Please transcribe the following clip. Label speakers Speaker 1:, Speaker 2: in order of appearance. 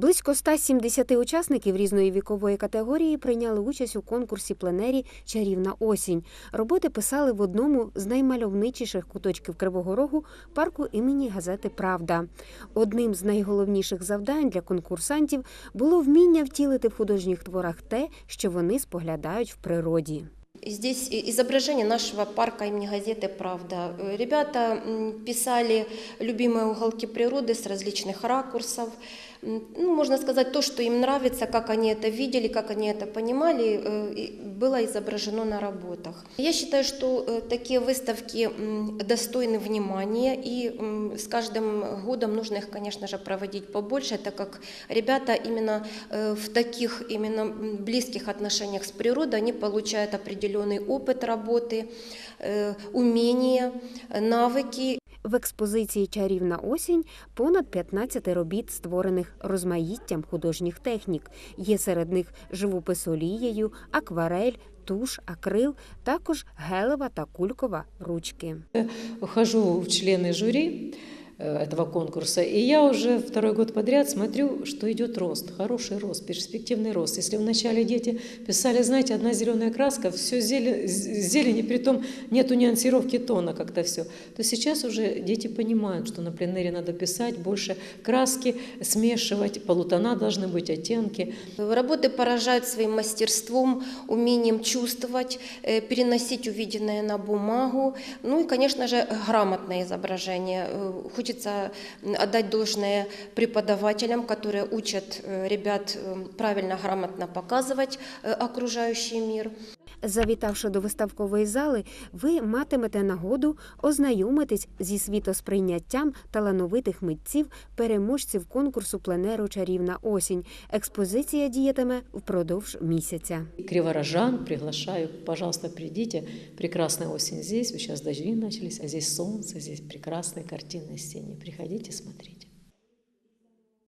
Speaker 1: Близько 170 учасників різної вікової категорії прийняли участь у конкурсі пленері Чарівна осінь. Роботи писали в одному з наймальовничіших куточків Кривого Рогу парку імені газети Правда. Одним з найголовніших завдань для конкурсантів було вміння втілити в художніх творах те, що вони споглядають в природі.
Speaker 2: Здесь и- изображение нашего парка имени газеты «Правда». Э, Ребята м, писали любимые уголки природы с различных ракурсов. Ну, можно сказать, то, что им нравится, как они это видели, как они это понимали, э, было изображено на работах. Я считаю, что э, такие выставки достойны внимания, и с каждым годом нужно их, конечно же, проводить побольше, так как ребята именно э, в таких именно близких отношениях с природой, они получают определенный опыт работы, умения, навыки,
Speaker 1: В експозиції Чарівна осінь понад 15 робіт, створених розмаїттям художніх технік. Є серед них живопис олією, акварель, туш, акрил, також гелева та кулькова ручки.
Speaker 3: Вхожу в члени э, этого конкурса, и я уже второй год подряд смотрю, что идет рост, хороший рост, перспективный рост. Если вначале дети писали, знаете, одна зеленая краска, все зелень, зелень и при том нету нюансировки тона как-то все, то сейчас уже дети понимают, что на пленере надо писать больше краски, смешивать, полутона должны быть, оттенки.
Speaker 2: Работы поражают своим мастерством, умением чувствовать, э, переносить увиденное на бумагу. Ну и, конечно же, грамотное изображение. Э, Хочется м, отдать должное преподавателям, которые учат э, ребят э, правильно, грамотно показывать э, окружающий мир.
Speaker 1: Завітавши до виставкової зали, ви матимете нагоду ознайомитись зі світосприйняттям талановитих митців, переможців конкурсу пленеру Чарівна осінь. Експозиція діятиме впродовж місяця.
Speaker 3: Криворожан приглашаю, пожалуйста, придите. Прекрасная осень здесь, сейчас дожди начались, а здесь солнце, здесь прекрасные картины осенние. Приходите, смотрите.